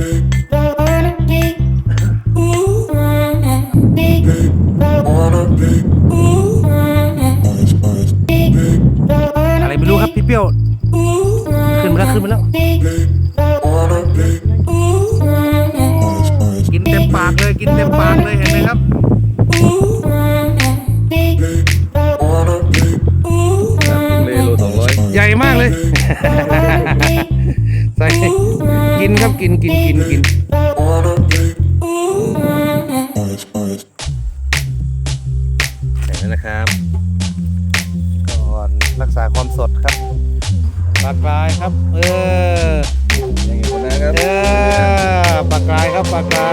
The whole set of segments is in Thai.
อ กินครับกินกินกินกินใส่แล้วนะครับ ก่อนรักษาความสดครับปลากรายครับ เอออย่างนี้คนนะครับเออปลากรายครับปลากรา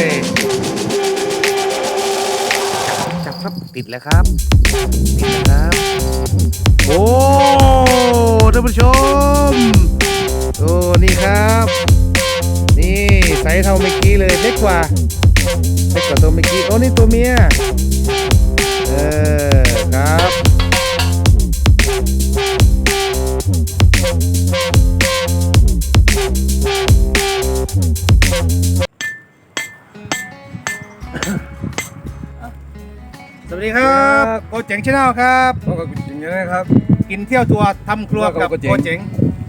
ยจับครับติดแล้วครับติดแล้วครับ โอ้ท่านผู้ชมโอ้นี่ครับนี่ไซส์ เท่าเมื่อกี้เลยเล็กกว่าเล็กกว่าตัวเมื่อกี้โอ้นี่ตัวเมียเออครับสวัสดีครับโกเจ๋งชาแนลครับพบกับจริงๆนะครับ กินเที่ยวทัวร์ทำครัวกับโกเจ๋งโกเจ๋ง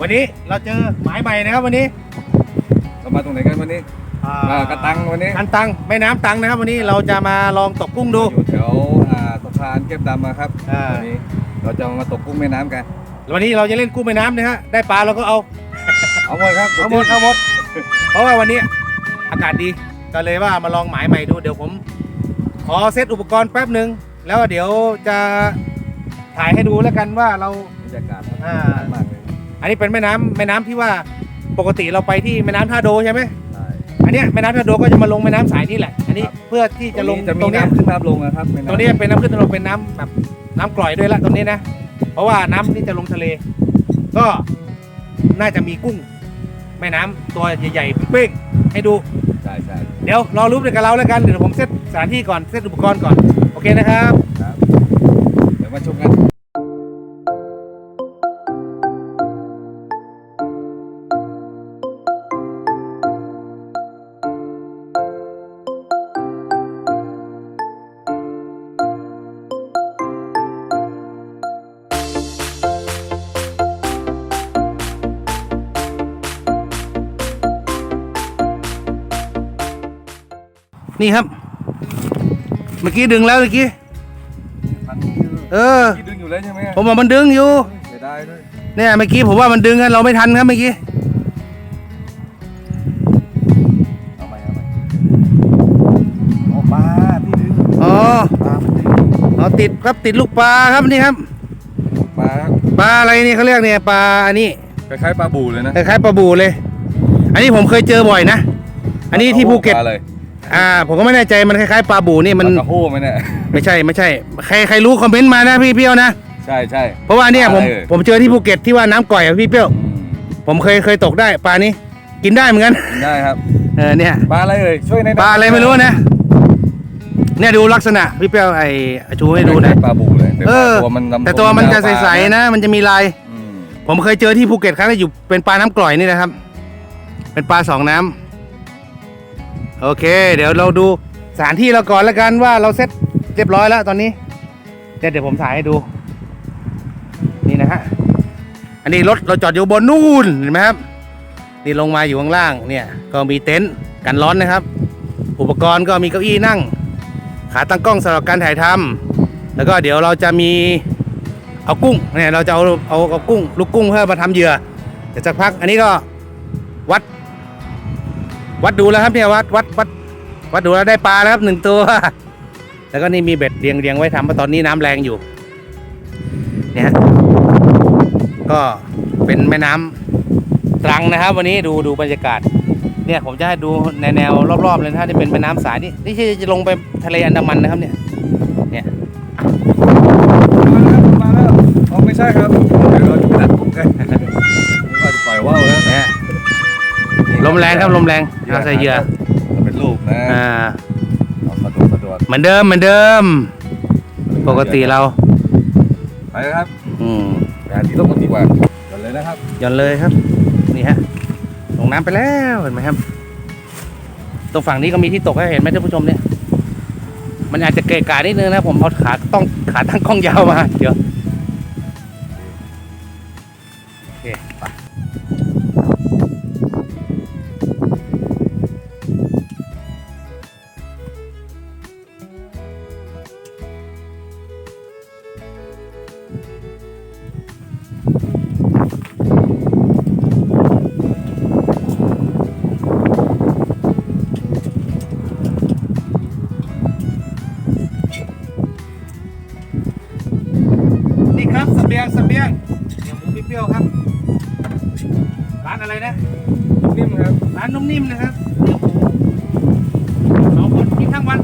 วันนี้เราเจอหมายใหม่นะครับวันนี้ เรามาตรงไหนกันวันนี้อ่าอ่ากระตังวันนี้กันตังแม่น้ำตังนะครับ วันนี้เราจะมาลองตกกุ้งดู อยู่แถวอ่าสะพานเก็บดำมาครับอ่า วันนี้เราจะมาตกกุ้งแม่น้ำกัน วันนี้เราจะเล่นกุ้งแม่น้ำนะฮะได้ปลาเราก็เอาเอาหมดครับเอาหมดเอาหมดเพราะว่าวันนี้อากาศดีก็เลยว่ามาลองหมายใหม่ดูเดี๋ยวผม ขอเซตอุปกรณ์แป๊บหนึ่งแล้วเดี๋ยวจะถ่ายให้ดูแล้วกันว่าเรา บรรยากาศครับอ่า มากเลยอันนี้เป็นแม่น้ำแม่น้ำที่ว่า ปกติเราไปที่แม่น้ำท่าโดใช่ไหมใช่อันเนี้ยแม่น้ำท่าโดก็จะมาลงแม่น้ำสายนี่แหละ อันนี้ครับเพื่อที่จะลงจะตมีรงเนี้ยน้ำขึ้นน้ำลงนะครับแม่ำตรงนี้เป็นน้ำขึ้นลงเป็นน้ำแบบน้ำกร่อยด้วยละตรงนี้นะ เพราะว่าน้ำที่จะลงทะเล ก็น่าจะมีกุ้ง แม่น้ำตัวใหญ่ๆเป้งๆให้ดู ใช่ใช่เดี๋ยวรอรูปเดียวกับเราแล้วกันเดี๋ยวผมเซตสถานที่ก่อนเซตอุปกรณ์ก่อน โอเคนะครับ ครับ เดี๋ยวมาชมกัน นี่ครับ เมื่อกี้ดึงแล้วเมื่อกี้ทันทีเลยเออที่ดึงอยู่แล้วใช่ไหมผมว่ามันดึงอยู่เสียดายด้วยเนี่ยเมื่อกี้ผมว่ามันดึงกันเราไม่ทันครับเมื่อกี้เอาใหม่เอาใหม่โอ้ปลาที่ดึงอ๋อปลามันดึงเอาติดครับติดลูกปลาครับนี่ครับปลาครับปลาอะไรนี่เขาเรียกเนี่ยปลาอันนี้คล้ายๆปลาบูเลยนะคล้ายๆปลาบูเลย อันนี้ผมเคยเจอบ่อยนะ อันนี้ที่ภูเก็ตปลาเลย อ่า ผมก็ไม่แน่ใจมันคล้ายๆปลาบูนี่มัมันนกระโห้ไหมเนี่ยไม่ใช่ไม่ใช่ ใครใครรู้คอมเมนต์มานะพี่เปรี้ยวนะใช่ใช่เพราะว่าเนี่ยผมปลาอะไรเอ่ยผมเจอที่ภูเก็ตที่ว่าน้ำก่อยอะพี่เปรี้ยวอืมผมเคยเคยตกได้ปลานี้ กินได้เหมือนกันกินได้ครับเออเนี่ยปลาอะไรเอ่ยช่วยในปลาอะไรไม่รู้นะเนี่ยดูลักษณะพี่เปรี้ยวไอ้ชูให้ดูนะปลาบูเลยเออตัวมันดำแต่ตัวมันจะใสๆนะ มันจะมีลายอืมผมเคยเจอที่ภูเก็ตครั้งแรกอยู่เป็นปลาน้ำกร่อยนี่นะครับ เป็นปลาสองน้ำ โอเค เดี๋ยวเราดูสถานที่เราก่อนแล้วกันว่าเราเซ็ตเรียบร้อยแล้วตอนนี้เดี๋ยวเดี๋ยวผมถ่ายให้ดู นี่นะฮะอันนี้รถเราจอดอยู่บนนู่นเห็นไหมครับนี่ลงมาอยู่ข้างล่างเนี่ยก็มีเต็นท์กันร้อนนะครับ อุปกรณ์ก็มีเก้าอี้นั่ง ขาตั้งกล้องสำหรับการถ่ายทำแล้วก็เดี๋ยวเราจะมีเอากุ้งเนี่ยเราจะเอาเอาเอากุ้ง ลูกกุ้งเพื่อมาทำเหยื่อเดี๋ยวสักพัก อันนี้ก็วัด วัดดูแล้วครับเนี่ยวัดวัดวัดวัดดูแล้วได้ปลาแล้วครับหนึ่งตัว แล้วก็นี่มีเบ็ดเรียงเรียงไว้ทำเพราะตอนนี้น้ำแรงอยู่ เนี่ยก็เป็นแม่น้ำตรังนะครับ วันนี้ดูดูบรรยากาศ เนี่ยผมจะให้ดูในแนวรอบๆเลยนะถ้าจะเป็นแม่น้ำสายนี่นี่จะลงไปทะเลอันดามันนะครับเนี่ย เนี่ยมาแล้วอ๋อไม่ใช่ครับเดี๋ยวเราจะไปดักกุ้งกัน ลมแรงครับลมแรงเอาใส่เหยื่อมันเป็นลูกนะอ่าเอาสะดวกสะดวกเหมือนเดิมเหมือนเดิม ปกติเราไปแล้วครับ อืมงานที่ต้องกันดีกว่ากันเลยนะครับหย่อนเลยครับ นี่ฮะลงน้ำไปแล้วเห็นไหมครับตรงฝั่งนี้ก็มีที่ตกให้เห็นไหมท่านผู้ชมเนี่ย มันอาจจะเกะกะนิดนึงนะผมเอาขาต้องขาตั้งกล้องยาวมา เดี๋ยว บเสบียงเสบียงเดี๋ยวหมูเปรี้ยวๆครับ ร้านอะไรนะนิ่มครับ ร้านนุ่มนิ่มนะครับสองคนกินทั้งวัน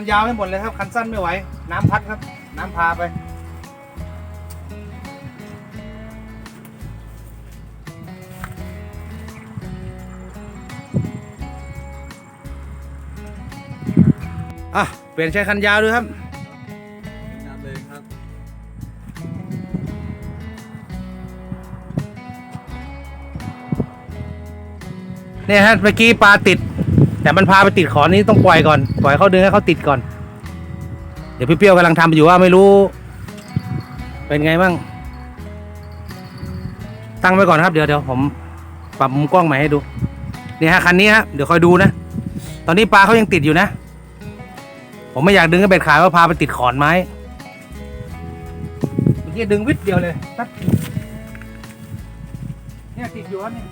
นคันยาวให้หมดเลยครับ คันสั้นไม่ไหว น้ำพัดครับ น้ำพาไป อะ เปลี่ยนใช้คันยาวด้วยครับน้ำเลยครับเนี่ยฮะเมื่อกี้ปลาติด แต่มันพาไปติดขอนนี้ต้องปล่อยก่อน ปล่อยเขาดึงให้เขาติดก่อน เดี๋ยวพี่เปรี้ยวกำลังทำอยู่ว่าไม่รู้ เป็นไงบ้าง ตั้งไว้ก่อนครับ เดี๋ยวเดี๋ยวผมปรับมุมกล้องใหม่ให้ดู เนี่ยฮะคันนี้ฮะเดี๋ยวคอยดูนะ ตอนนี้ปลาเขายังติดอยู่นะ ผมไม่อยากดึงให้เบ็ดขาดว่าพาไปติดขอนไม้เมื่อกี้ดึงวิดเดียวเลยเนี่ยติดอยู่ครับเนี่ย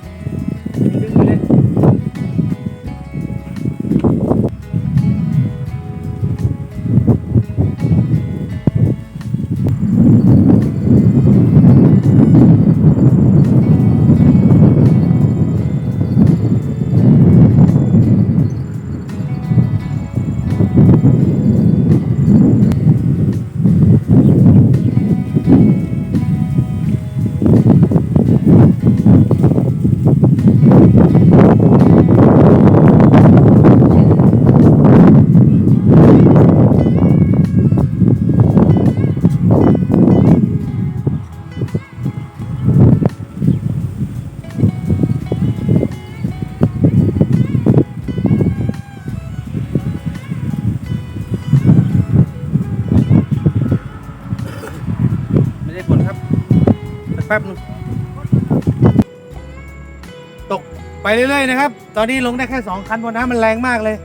เรื่อยๆนะครับ ตอนนี้ลงได้แค่สองคันเพราะน้ำมันแรงมากเลย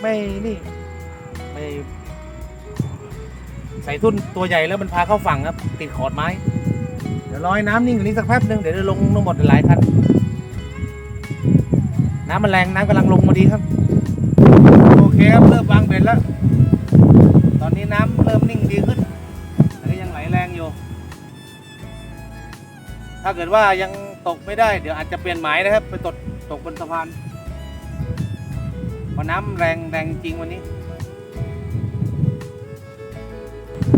ไม่นี่ไม่ใส่ทุ่นตัวใหญ่แล้วมันพาเข้าฝั่งครับ ติดขอดไม้ เดี๋ยวรอยน้ำนิ่งกว่านี้สักแป๊บหนึ่งเดี๋ยวจะลงทั้งหมดหลายคัน น้ำมันแรงน้ำกำลังลงมาดีครับ โอเคครับเริ่มวางเบ็ดแล้ว ตอนนี้น้ำเริ่มนิ่งดีขึ้นแต่ก็ยังไหลแรงอยู่ ถ้าเกิดว่ายัง ตกไม่ได้ เดี๋ยวอาจจะเปลี่ยนหมายนะครับ ไปตกตกบนสะพานเพราะน้ำแรงแรงจริงวันนี้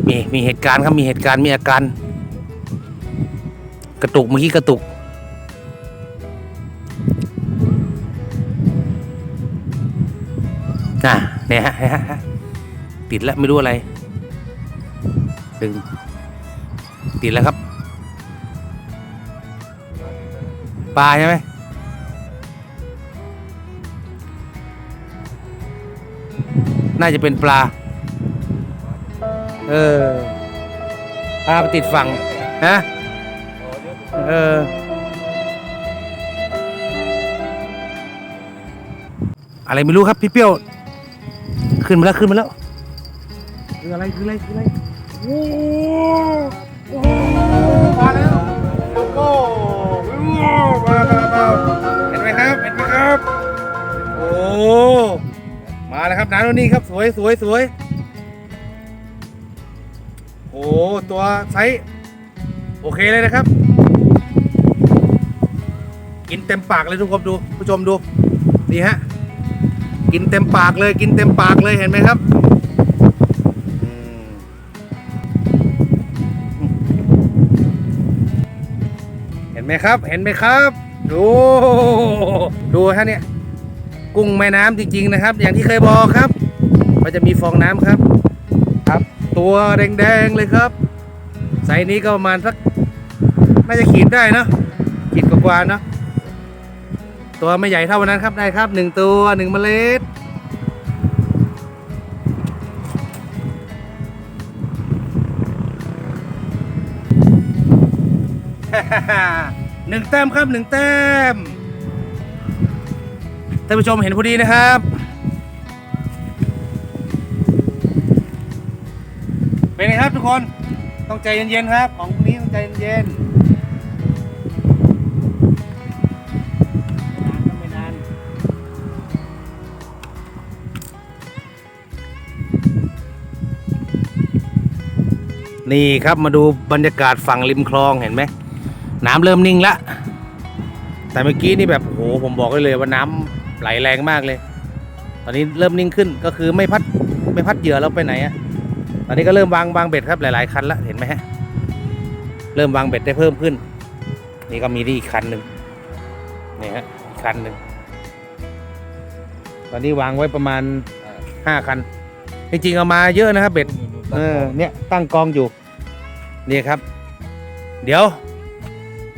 มีมีเหตุการณ์ครับมีเหตุการณ์มีอาการ กระตุกเมื่อกี้กระตุกน่ะเนี่ยฮะเนี่ยฮะติดแล้วไม่รู้อะไรดึงติดแล้วครับ ปลาใช่ไหมน่าจะเป็นปลา เออปลาไปติดฝั่งฮะเออ อะไรไม่รู้ครับพี่เปี้ยว ขึ้นมาแล้วขึ้นมาแล้ว คืออะไรคืออะไรคืออะไรโอ้โหมาแล้ว มาแล้วครับน้ำนี่ครับสวยสวยสวยโอ้ตัวไซส์โอเคเลยนะครับ กินเต็มปากเลยทุกคนดูผู้ชมดูนี่ฮะกินเต็มปากเลยกินเต็มปากเลยเห็นไหมครับเห็นไหมครับเห็นไหมครับ ดูดูฮะเนี่ย กุ้งแม่น้ำจริง ๆ นะครับ อย่างที่เคยบอกครับมันจะมีฟองน้ำครับครับ ตัวแดงๆเลยครับไซส์นี้ก็ประมาณสักน่าจะขีดได้เนอะขีดกว่าๆเนอะตัวไม่ใหญ่เท่าวันนั้นครับได้ครับหนึ่งตัวหนึ่งเมล็ดหนึ่งแต้มครับหนึ่งแต้ม ท่านผู้ชมเห็นพอดีนะครับ เป็นไงครับทุกคนต้องใจเย็นๆครับ ของพวกนี้ต้องใจเย็นๆไม่นานนี่ครับมาดูบรรยากาศฝั่งริมคลองเห็นไหมน้ำเริ่มนิ่งละแต่เมื่อกี้นี่แบบโอ้โหผมบอกได้เลยว่าน้ำ ไหลแรงมากเลย ตอนนี้เริ่มนิ่งขึ้นก็คือไม่พัดไม่พัดเหยื่อเราไปไหนอะตอนนี้ก็เริ่มวางวางเบ็ดครับหลาย ๆ คันละเห็นไหมฮะเริ่มวางเบ็ดได้เพิ่มขึ้น นี่ก็มีที่อีกคันหนึ่งนี่ฮะอีกคันหนึ่งตอนนี้วางไว้ประมาณห้าคัน จริงๆเอามาเยอะนะครับเบ็ดเออเนี่ยตั้งกองอยู่นี่ครับ เดี๋ยว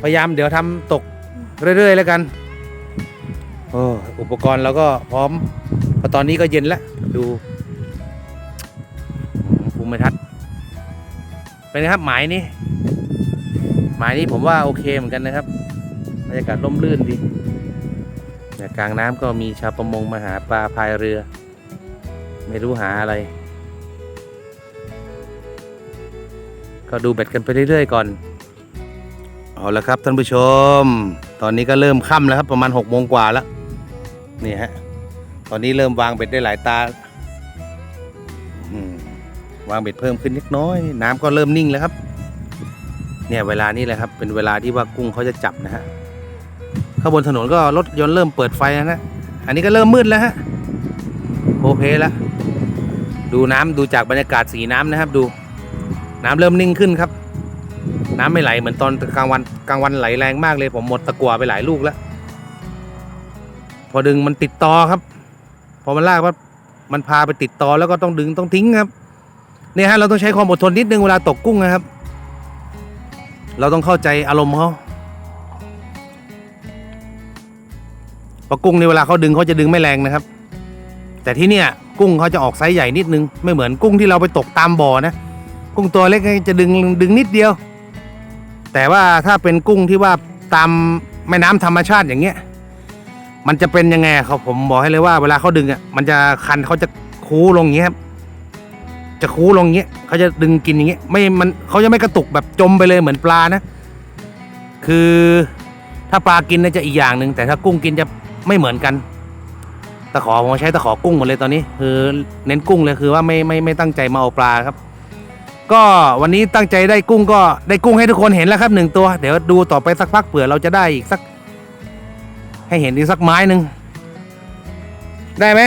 พยายามเดี๋ยวทำตกเรื่อย ๆ แล้วกัน โอ้อุปกรณ์เราก็พร้อมเพราะตอนนี้ก็เย็นแล้ว ดูภูมิทัศน์เป็นไงครับหมายนี้ หมายนี้ผมว่าโอเคเหมือนกันนะครับบรรยากาศร่มรื่นดีเนี่ยกลางน้ำก็มีชาวประมงมาหาปลาพายเรือ ไม่รู้หาอะไร ก็ดูเบ็ดกันไปเรื่อยๆก่อน เอาละครับท่านผู้ชม ตอนนี้ก็เริ่มค่ำแล้วครับประมาณหกโมงกว่าแล้ว นี่ฮะ ตอนนี้เริ่มวางเบ็ดได้หลายตาวางเบ็ดเพิ่มขึ้นนิดน้อย น้ำก็เริ่มนิ่งแล้วครับ เนี่ยเวลานี้แหละครับ เป็นเวลาที่ว่ากุ้งเขาจะจับนะฮะข้างบนถนนก็รถยนต์เริ่มเปิดไฟแล้วนะอันนี้ก็เริ่มมืดแล้วฮะโอเพแล้วดูน้ำดูจากบรรยากาศสีน้ำนะครับ ดู น้ำเริ่มนิ่งขึ้นครับ น้ำไม่ไหลเหมือนตอนกลางวันกลางวันไหลแรงมากเลย ผมหมดตะกั่วไปหลายลูกแล้ว พอดึงมันติดตอครับ พอมันลากว่ามันพาไปติดตอแล้วก็ต้องดึงต้องทิ้งครับเนี่ยฮะเราต้องใช้ความอดทนนิดนึงเวลาตกกุ้งนะครับ เราต้องเข้าใจอารมณ์เขาเพรากุ้งในเวลาเขาดึงเขาจะดึงไม่แรงนะครับ แต่ที่เนี่ยกุ้งเขาจะออกไซส์ใหญ่นิดนึง ไม่เหมือนกุ้งที่เราไปตกตามบ่อนะ กุ้งตัวเล็กจะดึงดึงนิดเดียว แต่ว่าถ้าเป็นกุ้งที่ว่าตามแม่น้ำธรรมชาติอย่างเงี้ย มันจะเป็นยังไงครับ ผมบอกให้เลยว่าเวลาเขาดึงอะมันจะคันเขาจะคูลงอย่างเงี้ยครับจะคูลงอย่างเงี้ยเขาจะดึงกินอย่างเงี้ยไม่มันเขาจะไม่กระตุกแบบจมไปเลยเหมือนปลานะ คือถ้าปลากินเนี่ยจะอีกอย่างหนึ่งแต่ถ้ากุ้งกินจะไม่เหมือนกันตะขอผมใช้ตะขอกุ้งหมดเลยตอนนี้ คือเน้นกุ้งเลยคือว่าไม่ไม่ไม่ตั้งใจมาเอาปลาครับ ก็วันนี้ตั้งใจได้กุ้งก็ได้กุ้งให้ทุกคนเห็นแล้วครับหนึ่งตัว เดี๋ยวดูต่อไปสักพักเผื่อเราจะได้อีกสัก ให้เห็นอีกสักไม้หนึ่งได้ไหม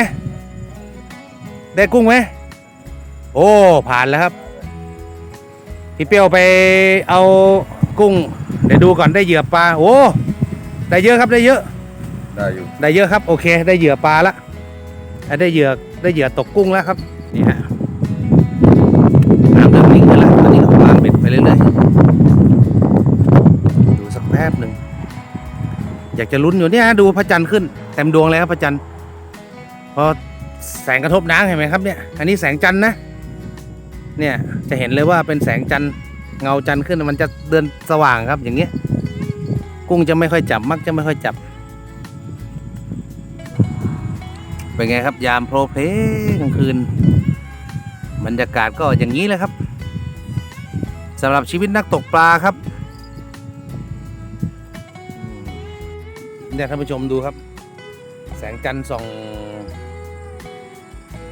ได้กุ้งไหมโอ้ผ่านแล้วครับ พี่เปรี้ยวไปเอากุ้ง เดี๋ยวดูก่อนได้เหยื่อปลาโอ้ได้เยอะครับได้เยอะ ได้อยู่ได้เยอะครับโอเค ได้เหยื่อปลาละอะได้เหยื่อได้เหยื่อตกกุ้งแล้วครับนี่ฮะ อยากจะลุ้นอยู่เนี่ยดูพระจันทร์ขึ้นเต็มดวงเลยครับพระจันทร์พอแสงกระทบน้ำเห็นไหมครับเนี่ยอันนี้แสงจันทร์นะเนี่ยจะเห็นเลยว่าเป็นแสงจันทร์เงาจันทร์ขึ้นมันจะเดินสว่างครับอย่างเงี้ยกุ้งจะไม่ค่อยจับมักจะไม่ค่อยจับเป็นไงครับยามโปรเพลกลางคืน บรรยากาศก็อย่างนี้แหละครับสำหรับชีวิตนักตกปลาครับ เนี่ยท่านผู้ชมดูครับ แสงจันทร์ส่อง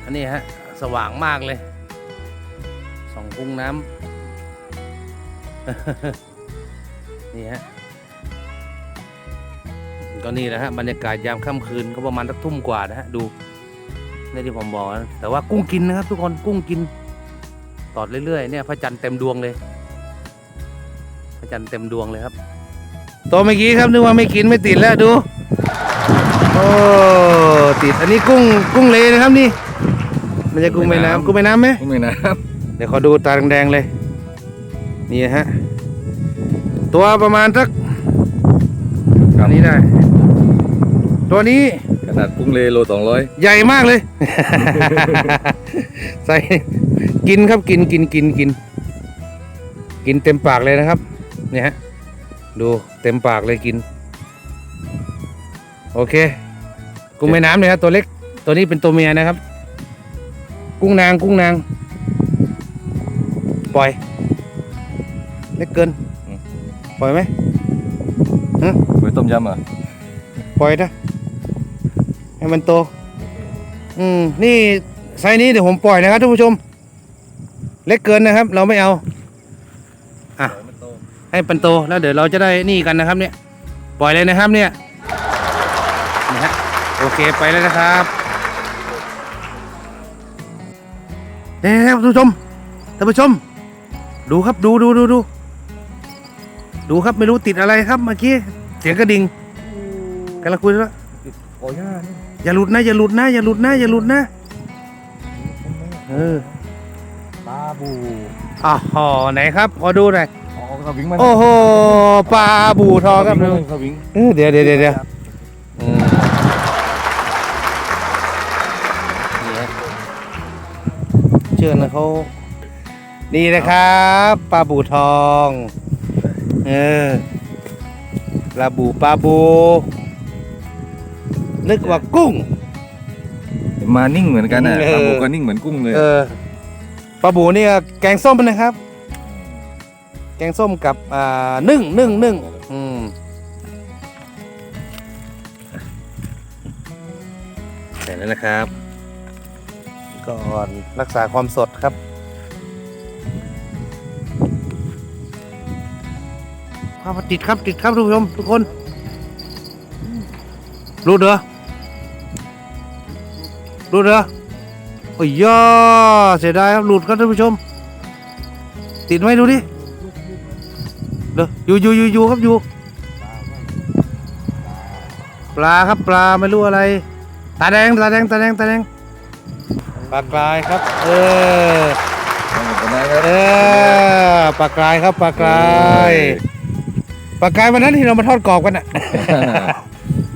อันนี้ฮะสว่างมากเลยส่องกุ้งน้ำนี่ฮะก็นี่แหละฮะบรรยากาศยามค่ำคืนก็ประมาณสักทุ่มกว่านะฮะดูนี่ที่ผมบอกนะแต่ว่ากุ้งกินนะครับ ทุกคนกุ้งกินตอดเรื่อยๆเนี่ยพระจันทร์เต็มดวงเลย พระจันทร์เต็มดวงเลยครับ ตัวเมื่อกี้ครับนึกว่าไม่กินไม่ติดแล้วดูโอ้ติดอันนี้กุ้งกุ้งเลนะครับนี่ มันจะกุ้งแม่น้ำกุ้งแม่น้ำไหมไม่นะเดี๋ยวขอดูตาแดงๆเลย นี่ฮะตัวประมาณสักอันนี้ได้ ตัวนี้ขนาดกุ้งเลโลสองร้อยใหญ่มากเลย ใส่กินครับกินกินกินกิน กินเต็มปากเลยนะครับ เนี่ยฮะ ดูเต็มปากเลยกิน โอเค กุ้งแม่น้ำเนี่ยครับตัวเล็ก ตัวนี้เป็นตัวเมียนะครับ กุ้งนางกุ้งนาง ปล่อย เล็กเกิน ปล่อยไหมไว้ต้มยำอะปล่อยนะให้มันโต อืม นี่ไซส์นี้เดี๋ยวผมปล่อยนะครับท่านผู้ชม เล็กเกินนะครับ เราไม่เอาอะ ให้มันโตแล้วเดี๋ยวเราจะได้นี่กันนะครับเนี่ยปล่อยเลยนะครับเนี่ยนี่ฮะโอเคไปแล้วนะครับนี่ครับท่านผู้ชมท่านผู้ชม ดูครับดูดูดูดูดูครับไม่รู้ติดอะไรครับเมื่อกี้เสียงกระดิ่งกำลังคุยแล้วโอ้ย่านี่อย่าหลุดนะอย่าหลุดนะอย่าหลุดนะอย่าหลุดนะเออปลาบูอ๋อไหนครับขอดูหน่อยอ๋อ สวิงมันโอ้โหปลาบูทองครับสวิงเออเดี๋ยวเดี๋ยวเดี๋ยวเดี๋ยวอืมนี่ฮะเชื่อนะเขานี่นะครับปลาบูทองเออปลาบูปลาบู นึกว่ากุ้ง มานิ่งเหมือนกันอะเออปลาบูก็นิ่งเหมือนกุ้งเลย เออปลาบูนี่ก็แกงส้มนะครับ แกงส้มกับอ่านึ่งนึ่งนึ่งอืมเสร็จแล้วนะครับก่อนรักษาความสดครับภาพติดครับติดครับทุกผู้ชมทุกคน รู้เด้อรู้เด้อโอ้ยย่อเสียดายครับหลุดครับท่านผู้ชม ติดไหมดูดิ เด้ออยู่อยู่อยู่อยู่ครับอยู่ปลาครับปลาไม่รู้อะไร ตาแดงตาแดงตาแดงตาแดงปลากรายครับ เออเอาหมดแล้วนะครับเออปลากรายครับปลากรายปลากรายวันนั้นที่เรามาทอดกรอบกันอะ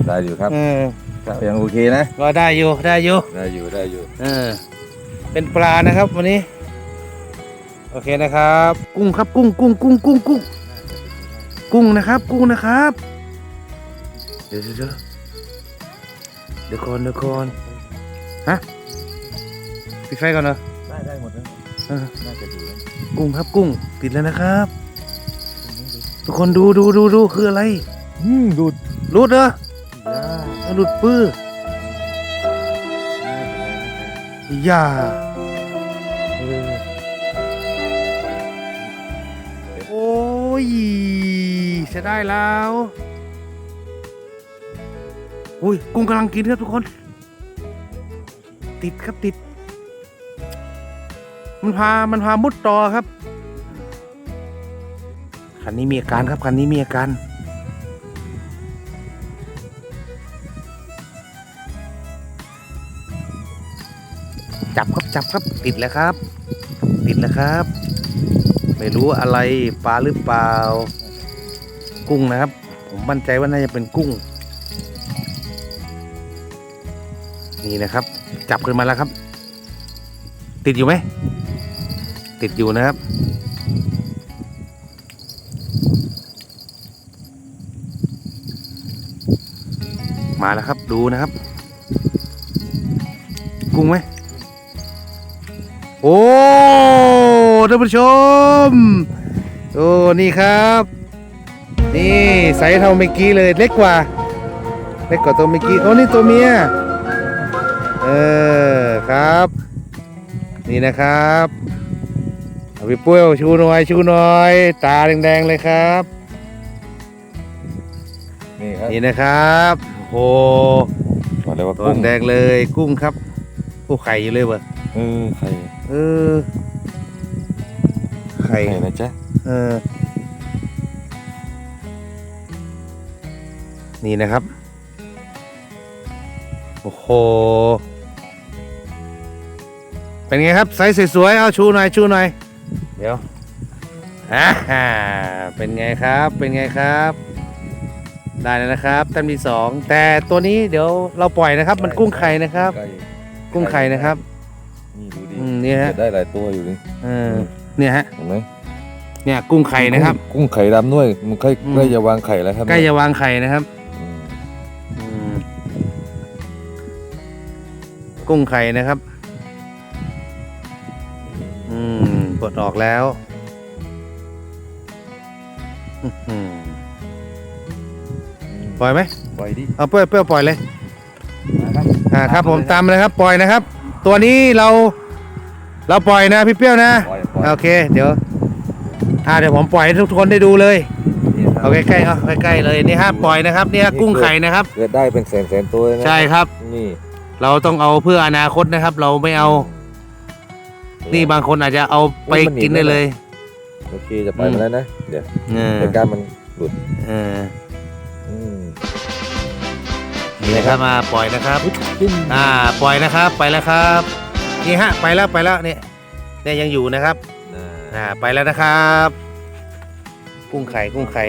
ได้อยู่ครับเออครับยังโอเคนะก็ได้อยู่ได้อยู่ได้อยู่ได้อยู่เออเป็นปลานะครับวันนี้ โอเคนะครับ กุ้งครับกุ้งกุ้งกุ้งกุ้งกุ้ง กุ้งนะครับ กุ้งนะครับเดี๋ยวเดี๋ยวเดี๋ยวเดี๋ยวก่อนเดี๋ยวก่อนฮะปิดไฟก่อนเหรอได้ได้หมดแล้วเออน่าจะอยู่แล้วกุ้งครับกุ้งติดแล้วนะครับ ทุกคนดูดูดูดูคืออะไรอืมดูดรูดเหรอย่าเอาหลุดปื้อ อย่า ได้แล้วอุ้ยกุ้งกำลังกินครับทุกคน ติดครับติด มันพามันพามุดต่อครับคันนี้มีอาการครับคันนี้มีอาการจับครับจับครับติดแล้วครับ ติดแล้วครับ ไม่รู้อะไรปลาหรือเปล่า กุ้งนะครับ ผมมั่นใจว่าน่าจะเป็นกุ้ง นี่นะครับ จับขึ้นมาแล้วครับ ติดอยู่ไหม ติดอยู่นะครับ มาแล้วครับดูนะครับ กุ้งไหมโอ้ท่านผู้ชม โอ้ นี่ครับ นี่ไซส์เท่าเมื่อกี้เลยเล็กกว่า เล็กกว่าตัวเมื่อกี้โอ้นี่ตัวเมียเออครับ นี่นะครับเอาพี่ปุ้ยชูหน่อยชูหน่อย ตาแดงๆเลยครับ นี่ครับนี่นะครับโอ้บอกเลยว่าตัวกุ้งแดงเลยกุ้งครับโอ้ไข่อยู่เลยเว้ยเออไข่เออไข่ไข่นะจ๊ะเออ นี่นะครับ โอ้โห เป็นไงครับไซส์สวยๆ เอาชูหน่อยชูหน่อย เดี๋ยวอ่าเป็นไงครับ เป็นไงครับ ได้แล้วนะครับแต้มที่สองแต่ตัวนี้เดี๋ยวเราปล่อยนะครับ มันกุ้งไข่นะครับ ไก่กุ้งไข่นะครับ นี่ดูดิอืมนี่ฮะ ได้หลายตัวอยู่นี่เออเนี่ยฮะ เห็นไหมเนี่ยกุ้งไข่นะครับ กุ้งไข่ดำด้วยมันใกล้อืม ใกล้จะวางไข่แล้วครับใกล้จะวางไข่นะครับ กุ้งไข่นะครับ อืมปลดออกแล้วอื้อหือปล่อยไหมปล่อยดิเอาเปรี้ยวเปรี้ยวปล่อยเลยนะครับอ่าครับผมตามเลยตามเลยครับปล่อยนะครับ ตัวนี้เราเราปล่อยนะพี่เปรี้ยวนะปล่อยปล่อยโอเค เดี๋ยวอ่าเดี๋ยวผมปล่อยให้ทุกคนได้ดูเลยนี่ครับเอาใกล้ๆเอาใกล้ๆเลยนี่ฮะปล่อยนะครับเนี่ยกุ้งไข่นะครับ เกิดได้เป็นแสนแสนๆตัวเลยนะใช่ครับนี่ เราต้องเอาเพื่ออนาคตนะครับ เราไม่เอา นี่บางคนอาจจะเอาไปกินได้เลยโอเคจะไปมาแล้วนะ เดี๋ยวเออรายการมันหลุดเอออืมนี่นะครับมาปล่อยนะครับ ขึ้นอ่า ปล่อยนะครับ ไปแล้วครับ นี่ฮะ ไปแล้วไปแล้วเนี่ยเนี่ยยังอยู่นะครับ อ่า ไปแล้วนะครับ กุ้งไข่กุ้งไข่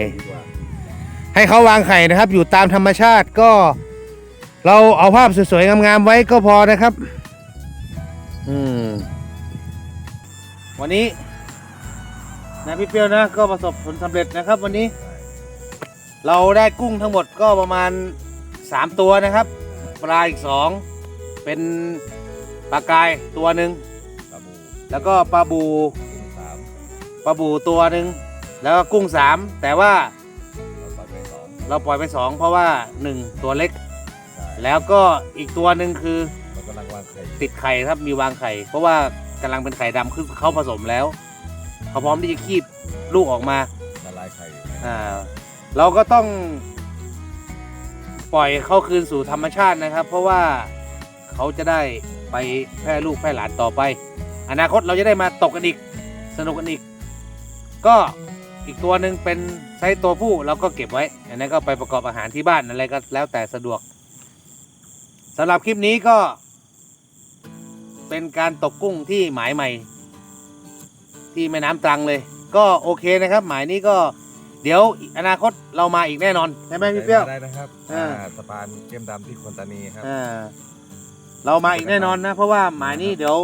ให้เขาวางไข่นะครับ อยู่ตามธรรมชาติก็ เราเอาภาพสวยๆ งามๆ ไว้ก็พอนะครับ อืม วันนี้นะพี่เปี้ยวนะ ก็ประสบผลสำเร็จนะครับวันนี้ เราได้กุ้งทั้งหมดก็ประมาณสามตัวนะครับ ปลาอีกสองเป็นปลากายตัวหนึ่งปลาบูแล้วก็ปลาบูปลาบูตัวหนึ่งแล้วก็กุ้งสามแต่ว่าเราปลาไปสองเราปล่อยไปสองเพราะว่าหนึ่งตัวเล็ก แล้วก็อีกตัวหนึ่งคือมันกำลังวางไข่ติดไข่ครับมีวางไข่ เพราะว่ากำลังเป็นไข่ดำคือเขาผสมแล้วเขาพร้อมที่จะคีบลูกออกมา ละลายไข่อ่าเราก็ต้อง ปล่อยเขาคืนสู่ธรรมชาตินะครับ เพราะว่าเขาจะได้ไปแพร่ลูกแพร่หลานต่อไป อนาคตเราจะได้มาตกกันอีกสนุกกันอีก ก็อีกตัวหนึ่งเป็นไซส์ตัวผู้เราก็เก็บไว้อันนั้นก็ไปประกอบอาหารที่บ้านอะไรก็แล้วแต่สะดวก สำหรับคลิปนี้ก็ เป็นการตกกุ้งที่หมายใหม่ ที่แม่น้ำตรังเลย ก็โอเคนะครับ หมายนี้ก็เดี๋ยวอนาคตเรามาอีกแน่นอนใช่ไหมพี่เปรี้ยว ได้นะครับอ่า อ่าสะพานเกมดำที่ควนตานีครับ อ่าเรามาอีกแน่นอนนะ เพราะว่าหมายนี้เดี๋ยว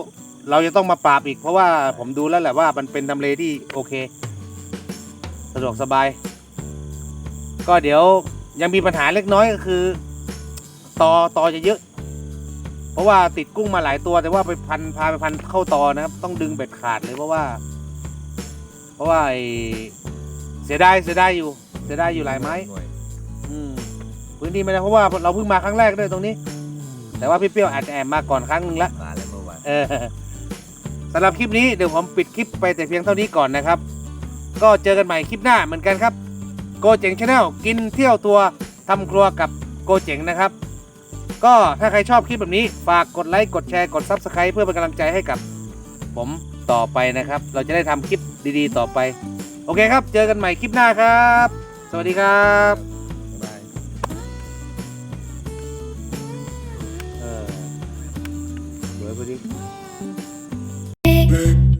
เราจะต้องมาปราบอีก เพราะว่าผมดูแล้วแหละว่ามันเป็นทำเลที่โอเค สะดวกสบาย ก็เดี๋ยวยังมีปัญหาเล็กน้อยก็คือ ตอตอจะเยอะ เพราะว่าติดกุ้งมาหลายตัวแต่ว่าไปพันพาไปพันเข้าตอนะครับ ต้องดึงเบ็ดขาดเลยเพราะว่า เพราะว่าไอ้เสียดายเสียดายอยู่ เสียดายอยู่หลายไม้หน่วยอืมพื้นที่ไม่ได้เพราะว่าเราเพิ่งมาครั้งแรกด้วยตรงนี้ แต่ว่าพี่เปรี้ยวอาจจะแอบมาก่อนครั้งหนึ่งละมาแล้วเมื่อวานเออสำหรับคลิปนี้เดี๋ยวผมปิดคลิปไปแต่เพียงเท่านี้ก่อนนะครับ ก็เจอกันใหม่คลิปหน้าเหมือนกันครับโกเจ๋งชาแนลกินเที่ยวตัวทำครัวกับโกเจ๋งนะครับ ก็ถ้าใครชอบคลิปแบบนี้ ฝากกดไลค์กดแชร์กด Subscribe เพื่อเป็นกำลังใจให้กับ ผมต่อไปนะครับ เราจะได้ทำคลิปดีๆ ต่อไป โอเคครับ เจอกันใหม่คลิปหน้าครับ สวัสดีครับบ๊ายบายเออสวยพอดี Big